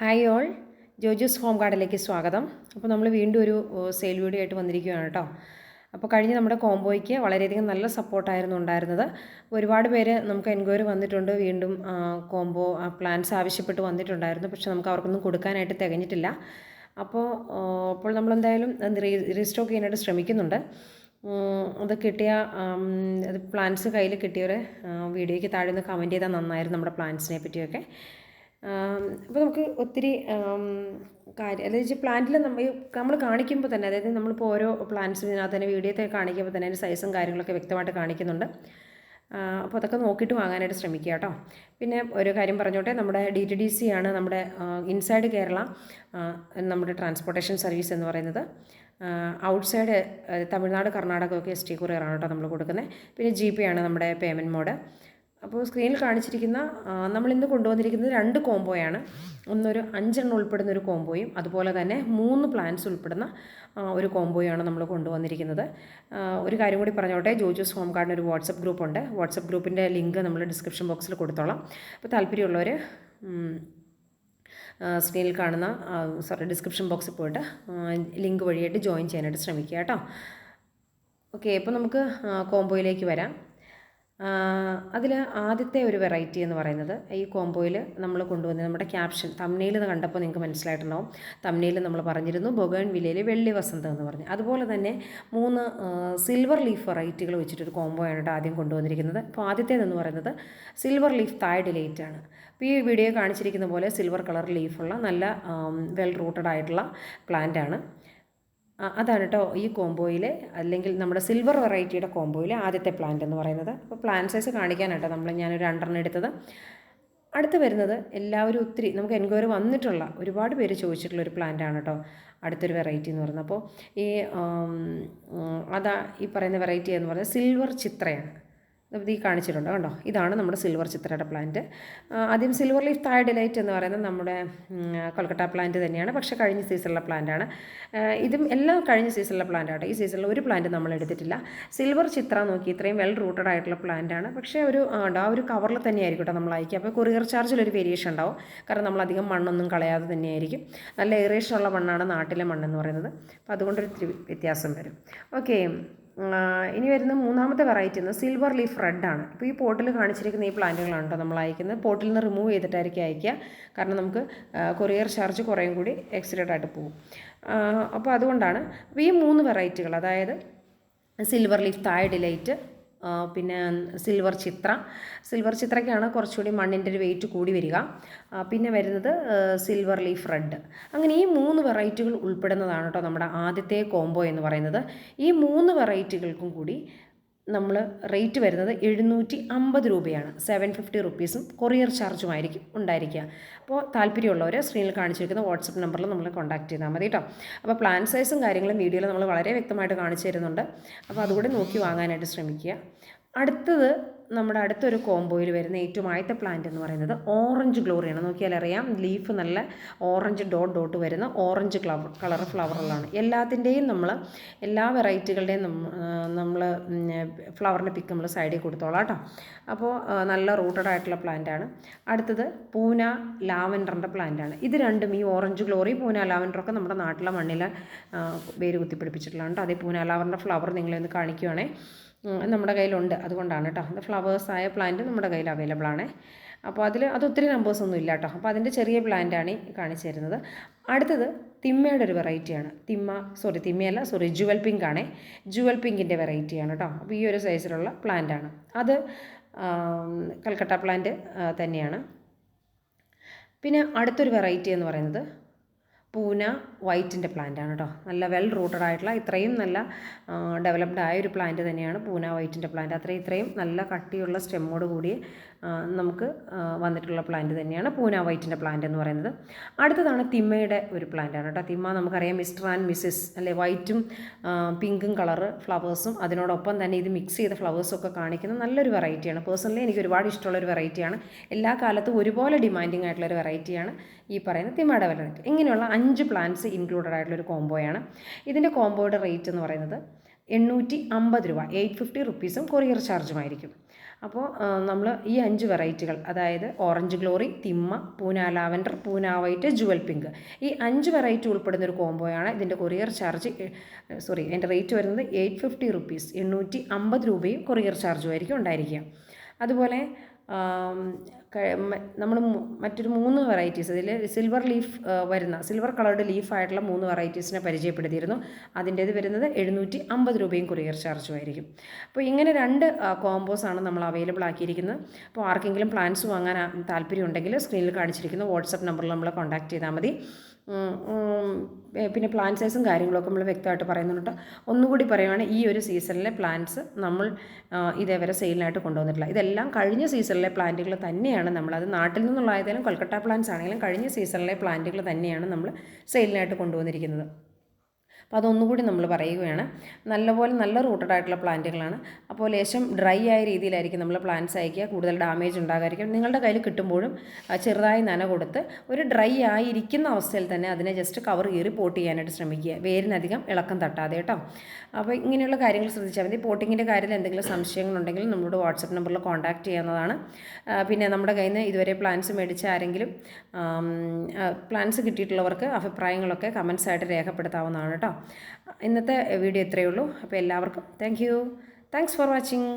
Hi all Joju's home ഗാർഡിലേക്ക് സ്വാഗതം. അപ്പോൾ നമ്മൾ വീണ്ടും ഒരു സെയിൽ വീഡിയോ ആയിട്ട് വന്നിരിക്കുകയാണ് കേട്ടോ അപ്പോൾ കഴിഞ്ഞ് നമ്മുടെ കോംബോയ്ക്ക് വളരെയധികം നല്ല സപ്പോർട്ടായിരുന്നു ഉണ്ടായിരുന്നത്. ഒരുപാട് പേര് നമുക്ക് എൻക്വയറി വന്നിട്ടുണ്ട്. വീണ്ടും കോംബോ പ്ലാൻസ് ആവശ്യപ്പെട്ട് വന്നിട്ടുണ്ടായിരുന്നു. പക്ഷെ നമുക്ക് അവർക്കൊന്നും കൊടുക്കാനായിട്ട് തികഞ്ഞിട്ടില്ല. അപ്പോൾ അപ്പോൾ നമ്മളെന്തായാലും റീസ്റ്റോക്ക് ചെയ്യാനായിട്ട് ശ്രമിക്കുന്നുണ്ട്. അത് കിട്ടിയ അത് പ്ലാൻസ് കയ്യിൽ കിട്ടിയവരെ വീഡിയോയ്ക്ക് താഴെ നിന്ന് കമന്റ് ചെയ്താൽ നന്നായിരുന്നു നമ്മുടെ പ്ലാൻസിനെ പറ്റിയൊക്കെ. അപ്പോൾ നമുക്ക് ഒത്തിരി കാര്യം അതായത് വെച്ചാൽ പ്ലാന്റിൽ നമ്മൾ നമ്മൾ കാണിക്കുമ്പോൾ തന്നെ അതായത് നമ്മളിപ്പോൾ ഓരോ പ്ലാന്റ്സിനകത്ത് തന്നെ വീഡിയോത്തെ കാണിക്കുമ്പോൾ തന്നെ അതിന്റെ സൈസും കാര്യങ്ങളൊക്കെ വ്യക്തമായിട്ട് കാണിക്കുന്നുണ്ട്. അപ്പോൾ അതൊക്കെ നോക്കിയിട്ട് വാങ്ങാനായിട്ട് ശ്രമിക്കുക കേട്ടോ. പിന്നെ ഒരു കാര്യം പറഞ്ഞോട്ടെ നമ്മുടെ ഡി ടി ഡി സി ആണ് നമ്മുടെ ഇൻസൈഡ് കേരള നമ്മുടെ ട്രാൻസ്പോർട്ടേഷൻ സർവീസ് എന്ന് പറയുന്നത്. ഔട്ട്സൈഡ് തമിഴ്നാട് കർണാടക ഒക്കെ എസ് ടി കൊറിയറാണ് കേട്ടോ നമ്മൾ കൊടുക്കുന്നത് പിന്നെ ജി പേ ആണ് നമ്മുടെ പേയ്മെന്റ് മോഡ് അപ്പോൾ സ്ക്രീനിൽ കാണിച്ചിരിക്കുന്ന നമ്മൾ ഇന്ന് കൊണ്ടുവന്നിരിക്കുന്നത് രണ്ട് കോംബോയാണ്. ഒന്നൊരു അഞ്ചെണ്ണം ഉൾപ്പെടുന്ന ഒരു കോംബോയും അതുപോലെ തന്നെ മൂന്ന് പ്ലാന്റ്സ് ഉൾപ്പെടുന്ന ഒരു കോംബോയാണ് നമ്മൾ കൊണ്ടുവന്നിരിക്കുന്നത്. ഒരു കാര്യം കൂടി പറഞ്ഞോട്ടെ ജോജോസ് ഹോം കാർഡിന് ഒരു വാട്സപ്പ് ഗ്രൂപ്പുണ്ട് വാട്സപ്പ് ഗ്രൂപ്പിന്റെ ലിങ്ക് നമ്മൾ ഡിസ്ക്രിപ്ഷൻ ബോക്സിൽ കൊടുത്തോളാം. അപ്പോൾ താല്പര്യമുള്ളവർ സ്ക്രീനിൽ കാണുന്ന സോറി ഡിസ്ക്രിപ്ഷൻ ബോക്സിൽ പോയിട്ട് ലിങ്ക് വഴിയായിട്ട് ജോയിൻ ചെയ്യാനായിട്ട് ശ്രമിക്കുക കേട്ടോ. ഓക്കെ ഇപ്പോൾ നമുക്ക് കോംബോയിലേക്ക് വരാം. അതിൽ ആദ്യത്തെ ഒരു വെറൈറ്റി എന്ന് പറയുന്നത് ഈ കോംബോയിൽ നമ്മൾ കൊണ്ടുവന്ന നമ്മുടെ ക്യാപ്ഷൻ തമ്നയിൽ കണ്ടപ്പോൾ നിങ്ങൾക്ക് മനസ്സിലായിട്ടുണ്ടാവും. തമ്നയിൽ നമ്മൾ പറഞ്ഞിരുന്നു ബൊഗേൺ വില്ലയിൽ വെള്ളി വസന്തം എന്ന് പറഞ്ഞു. അതുപോലെ തന്നെ മൂന്ന് സിൽവർ ലീഫ് വെറൈറ്റികൾ വെച്ചിട്ടൊരു കോംബോ ആണ് കേട്ടോ ആദ്യം കൊണ്ടുവന്നിരിക്കുന്നത്. അപ്പോൾ ആദ്യത്തേതെന്ന് പറയുന്നത് സിൽവർ ലീഫ് തായ് ഡിലേറ്റ് ആണ്. അപ്പോൾ ഈ വീഡിയോ കാണിച്ചിരിക്കുന്ന പോലെ സിൽവർ കളർ ലീഫുള്ള നല്ല വെൽ റൂട്ടഡ് ആയിട്ടുള്ള പ്ലാന്റ് ആണ്. അതാണ് കേട്ടോ ഈ കോംബോയിൽ അല്ലെങ്കിൽ നമ്മുടെ സിൽവർ വെറൈറ്റിയുടെ കോംബോയിൽ ആദ്യത്തെ പ്ലാന്റ് എന്ന് പറയുന്നത്. അപ്പോൾ പ്ലാന്റ് സൈസ് കാണിക്കാനാട്ടോ നമ്മൾ ഞാനൊരു രണ്ടെണ്ണം എടുത്തത്. അടുത്ത് വരുന്നത് എല്ലാവരും ഒത്തിരി നമുക്ക് എൻക്വയറി വന്നിട്ടുള്ള ഒരുപാട് പേര് ചോദിച്ചിട്ടുള്ള ഒരു പ്ലാന്റ് ആണ് കേട്ടോ അടുത്തൊരു വെറൈറ്റി എന്ന് പറയുന്നത്. അപ്പോൾ ഈ അതാ ഈ പറയുന്ന വെറൈറ്റി എന്ന് പറയുന്നത് സിൽവർ ചിത്രയാണ്. ഈ കാണിച്ചിട്ടുണ്ട്. കണ്ടോ? ഇതാണ് നമ്മുടെ സിൽവർ ചിത്രയുടെ പ്ലാന്റ് ആദ്യം സിൽവർ ലീഫ് തായ് ഡിലൈറ്റ് എന്ന് പറയുന്നത് നമ്മുടെ കൊൽക്കട്ട പ്ലാന്റ് തന്നെയാണ്. പക്ഷേ കഴിഞ്ഞ സീസണിലെ പ്ലാന്റാണ് ഇതും എല്ലാം കഴിഞ്ഞ സീസണിലെ പ്ലാന്റാണ് ഈ സീസണിൽ ഒരു പ്ലാന്റ് നമ്മൾ എടുത്തിട്ടില്ല. സിൽവർ ചിത്ര നോക്കി ഇത്രയും വെൽ റൂട്ടഡ് ആയിട്ടുള്ള പ്ലാന്റാണ് പക്ഷേ ഒരു ആ, ഒരു കവറിൽ തന്നെയായിരിക്കും നമ്മൾ അയക്കുക. അപ്പോൾ കൊറിയർ ചാർജിൽ ഒരു വേരിയേഷൻ ഉണ്ടാവും. കാരണം നമ്മൾ അധികം മണ്ണൊന്നും കളയാതെ തന്നെയായിരിക്കും. നല്ല ഏറേഷനുള്ള മണ്ണാണ് നാട്ടിലെ മണ്ണെന്ന് പറയുന്നത്. അപ്പോൾ അതുകൊണ്ടൊരു വ്യത്യാസം വരും. ഓക്കെ ഇനി വരുന്ന മൂന്നാമത്തെ വെറൈറ്റി എന്ന് സിൽവർ ലീഫ് റെഡ് ആണ്. ഇപ്പോൾ ഈ പോട്ടിൽ കാണിച്ചിരിക്കുന്ന ഈ പ്ലാന്റുകളാണ് കേട്ടോ നമ്മൾ അയക്കുന്നത്. പോട്ടിൽ നിന്ന് റിമൂവ് ചെയ്തിട്ടായിരിക്കും അയക്കുക. കാരണം നമുക്ക് കൊറിയർ ചാർജ് കുറേയും കൂടി എക്സിഡന്റ് ആയിട്ട് പോകും. അപ്പോൾ അതുകൊണ്ടാണ്. ഈ മൂന്ന് വെറൈറ്റികൾ അതായത് സിൽവർ ലീഫ് തായ് ഡിലൈറ്റ് പിന്നെ സിൽവർ ചിത്ര. സിൽവർ ചിത്രയ്ക്കാണ് കുറച്ചുകൂടി മണ്ണിന്റെ ഒരു വെയിറ്റ് കൂടി വരിക. പിന്നെ വരുന്നത് സിൽവർ ലീഫ് റെഡ് അങ്ങനെ ഈ മൂന്ന് വെറൈറ്റികൾ ഉൾപ്പെടുന്നതാണ് കേട്ടോ നമ്മുടെ ആദ്യത്തെ കോംബോ എന്ന് പറയുന്നത്. ഈ മൂന്ന് വെറൈറ്റികൾക്കും കൂടി നമ്മൾ റേറ്റ് വരുന്നത് എഴുന്നൂറ്റി അമ്പത് രൂപയാണ് സെവൻ ഫിഫ്റ്റി റുപ്പീസും കൊറിയർ ചാർജുമായിരിക്കും ഉണ്ടായിരിക്കുക. അപ്പോൾ താല്പര്യമുള്ളവർ സ്ക്രീനിൽ കാണിച്ചിരിക്കുന്ന വാട്സപ്പ് നമ്പറിൽ നമ്മൾ കോൺടാക്ട് ചെയ്താൽ മതി കേട്ടോ അപ്പോൾ പ്ലാൻ സൈസും കാര്യങ്ങളും വീഡിയോയിൽ നമ്മൾ വളരെ വ്യക്തമായിട്ട് കാണിച്ചു തരുന്നുണ്ട്. അപ്പോൾ അതുകൂടി നോക്കി വാങ്ങാനായിട്ട് ശ്രമിക്കുക. അടുത്തത് നമ്മുടെ അടുത്തൊരു കോംബോയിൽ വരുന്ന ഏറ്റവും ആദ്യത്തെ പ്ലാന്റ് എന്ന് പറയുന്നത് ഓറഞ്ച് ഗ്ലോറിയാണ് നോക്കിയാൽ അറിയാം ലീഫ് നല്ല ഓറഞ്ച് ഡോട്ട് ഡോട്ട് വരുന്ന ഓറഞ്ച് കളർ കളർ ഫ്ലവറുകളാണ് എല്ലാത്തിന്റെയും നമ്മൾ എല്ലാ വെറൈറ്റികളുടെയും നമ്മൾ ഫ്ലവറിന്റെ പിക്ക് നമ്മൾ സൈഡിൽ കൊടുത്തോളാം കേട്ടോ. അപ്പോൾ നല്ല റൂട്ടഡ് ആയിട്ടുള്ള പ്ലാന്റ് ആണ്. അടുത്തത് പൂന ലാവൻഡറിന്റെ പ്ലാന്റാണ് ഇത് രണ്ടും ഈ ഓറഞ്ച് ഗ്ലോറി പൂന ലാവൻഡറൊക്കെ നമ്മുടെ നാട്ടിലെ മണ്ണിൽ വേര് കുത്തിപ്പിടിപ്പിച്ചിട്ടുള്ളതാണ് കേട്ടോ. അതേ പൂന ലാവൻഡറിന്റെ ഫ്ലവർ നിങ്ങളെ ഒന്ന് കാണിക്കുവാണേ. നമ്മുടെ കയ്യിലുണ്ട്. അതുകൊണ്ടാണ് കേട്ടോ അത് ആയ പ്ലാന്റ് നമ്മുടെ കയ്യിൽ അവൈലബിൾ ആണ്. അപ്പോൾ അതിൽ അത് ഒത്തിരി നമ്പേഴ്സ് ഒന്നും ഇല്ല കേട്ടോ അപ്പോൾ അതിന്റെ ചെറിയ പ്ലാന്റാണ് ഈ കാണിച്ചു തരുന്നത്. അടുത്തത് തിമ്മയുടെ ഒരു വെറൈറ്റിയാണ് തിമ്മ സോറി തിമ്മയല്ല സോറി ജുവൽ പിങ്ക് ആണേ. ജുവൽ പിങ്കിന്റെ വെറൈറ്റിയാണ് കേട്ടോ അപ്പോൾ ഈ ഒരു സൈസിലുള്ള പ്ലാന്റ് ആണ്. അത് കൽക്കട്ട പ്ലാന്റ് തന്നെയാണ്. പിന്നെ അടുത്തൊരു വെറൈറ്റി എന്ന് പറയുന്നത് പൂന വൈറ്റിന്റെ പ്ലാന്റാണ് കേട്ടോ നല്ല വെൽ റൂട്ടഡ് ആയിട്ടുള്ള ഇത്രയും നല്ല ഡെവലപ്ഡ് ആയ ഒരു പ്ലാന്റ് തന്നെയാണ് പൂന വൈറ്റിന്റെ പ്ലാന്റ്. അത്രയും ഇത്രയും നല്ല കട്ടിയുള്ള സ്റ്റെമ്മോട് കൂടി നമുക്ക് വന്നിട്ടുള്ള പ്ലാന്റ് തന്നെയാണ് പൂന വൈറ്റിന്റെ പ്ലാന്റ് എന്ന് പറയുന്നത്. അടുത്തതാണ് തിമ്മയുടെ ഒരു പ്ലാന്റാണ് കേട്ടോ തിമ്മ നമുക്കറിയാം മിസ്റ്റർ ആൻഡ് മിസ്സിസ് അല്ലെ വൈറ്റും പിങ്കും കളർ ഫ്ലവേഴ്സും അതിനോടൊപ്പം തന്നെ ഇത് മിക്സ് ചെയ്ത ഫ്ലവേഴ്സും ഒക്കെ കാണിക്കുന്ന നല്ലൊരു വെറൈറ്റിയാണ്. പേഴ്സണലി എനിക്ക് ഒരുപാട് ഇഷ്ടമുള്ള ഒരു വെറൈറ്റിയാണ്. എല്ലാ കാലത്തും ഒരുപോലെ ഡിമാൻഡിങ് ആയിട്ടുള്ള ഒരു വെറൈറ്റിയാണ് ഈ പറയുന്ന തിമ്മയുടെ വെറൈറ്റി. ഇങ്ങനെയുള്ള അഞ്ച് പ്ലാൻസ് ഇൻക്ലൂഡഡ് ആയിട്ടുള്ള ഒരു കോംബോയാണ് ഇതിന്റെ കോംബോയുടെ റേറ്റ് എന്ന് പറയുന്നത് എണ്ണൂറ്റി അമ്പത് രൂപ എയ്റ്റ് ഫിഫ്റ്റി റുപ്പീസും കൊറിയർ ചാർജുമായിരിക്കും അപ്പോൾ നമ്മൾ ഈ അഞ്ച് വെറൈറ്റികൾ അതായത് orange glory Thimma Poona lavender Poona white jewel pink ഈ അഞ്ച് വെറൈറ്റി ഉൾപ്പെടുന്ന ഒരു കോംബോയാണ് ഇതിന്റെ കൊറിയർ ചാർജ് സോറി എന്റെ റേറ്റ് വരുന്നത് എയ്റ്റ് ഫിഫ്റ്റി റുപ്പീസ് എണ്ണൂറ്റി അമ്പത് രൂപയും കൊറിയർ ചാർജും ആയിരിക്കും ഉണ്ടായിരിക്കുക. അതുപോലെ നമ്മൾ മറ്റൊരു മൂന്ന് വെറൈറ്റീസ് അതിൽ സിൽവർ ലീഫ് വരുന്ന സിൽവർ കളർഡ് ലീഫായിട്ടുള്ള മൂന്ന് വെറൈറ്റീസിനെ പരിചയപ്പെടുത്തിയിരുന്നു. അതിന്റേത് വരുന്നത് എഴുന്നൂറ്റി അമ്പത് രൂപയും കൊറിയർ ചാർജും ആയിരിക്കും. അപ്പോൾ ഇങ്ങനെ രണ്ട് കോംബോസ് ആണ് നമ്മൾ അവൈലബിൾ ആക്കിയിരിക്കുന്നത്. അപ്പോൾ ആർക്കെങ്കിലും പ്ലാൻസ് വാങ്ങാൻ താല്പര്യം ഉണ്ടെങ്കിൽ സ്ക്രീനിൽ കാണിച്ചിരിക്കുന്ന വാട്സപ്പ് നമ്പറിൽ നമ്മളെ കോൺടാക്ട് ചെയ്താൽ മതി. പിന്നെ പ്ലാന്റ് സൈസും കാര്യങ്ങളൊക്കെ നമ്മൾ വ്യക്തമായിട്ട് പറയുന്നുണ്ട് ഒന്നുകൂടി പറയുവാണെങ്കിൽ ഈ ഒരു സീസണിലെ പ്ലാന്റ്സ് നമ്മൾ ഇതേവരെ സെയിലിനായിട്ട് കൊണ്ടുവന്നിട്ടില്ല. ഇതെല്ലാം കഴിഞ്ഞ സീസണിലെ പ്ലാന്റുകൾ തന്നെയാണ് നമ്മൾ അത് നാട്ടിൽ നിന്നുള്ള നിന്നുള്ളതായാലും കൊൽക്കട്ട പ്ലാന്റ്സ് ആണെങ്കിലും കഴിഞ്ഞ സീസണിലെ പ്ലാന്റുകൾ തന്നെയാണ് നമ്മൾ സെയിലിനായിട്ട് കൊണ്ടുവന്നിരിക്കുന്നത്. അപ്പോൾ അതൊന്നുകൂടി നമ്മൾ പറയുകയാണ്. നല്ലപോലെ നല്ല റൂട്ടഡ് ആയിട്ടുള്ള പ്ലാന്റുകളാണ്. അപ്പോൾ ലേശം ഡ്രൈ ആയ രീതിയിലായിരിക്കും നമ്മൾ പ്ലാന്റ്സ് അയക്കുക. കൂടുതൽ ഡാമേജ് ഉണ്ടാകാതിരിക്കും നിങ്ങളുടെ കയ്യിൽ കിട്ടുമ്പോഴും ചെറുതായി നന കൊടുത്ത് ഒരു ഡ്രൈ ആയിരിക്കുന്ന അവസ്ഥയിൽ തന്നെ അതിനെ ജസ്റ്റ് കവർ കീറി പോട്ട് ചെയ്യാനായിട്ട് ശ്രമിക്കുക. വേരിനധികം ഇളക്കം തട്ടാതെ കേട്ടോ. അപ്പോൾ ഇങ്ങനെയുള്ള കാര്യങ്ങൾ ശ്രദ്ധിച്ചാൽ മതി. പോട്ടിങ്ങിന്റെ കാര്യത്തിൽ എന്തെങ്കിലും സംശയങ്ങളുണ്ടെങ്കിൽ നമ്മളോട് വാട്സപ്പ് നമ്പറിൽ കോൺടാക്റ്റ് ചെയ്യാവുന്നതാണ്. പിന്നെ നമ്മുടെ കയ്യിൽ നിന്ന് ഇതുവരെ പ്ലാൻസ് മേടിച്ച ആരെങ്കിലും പ്ലാൻസ് കിട്ടിയിട്ടുള്ളവർക്ക് അഭിപ്രായങ്ങളൊക്കെ കമൻസ് ആയിട്ട് രേഖപ്പെടുത്താവുന്നതാണ് കേട്ടോ. ഇന്നത്തെ വീഡിയോ ഇത്രയേ ഉള്ളൂ. അപ്പോൾ എല്ലാവർക്കും thank you thanks for watching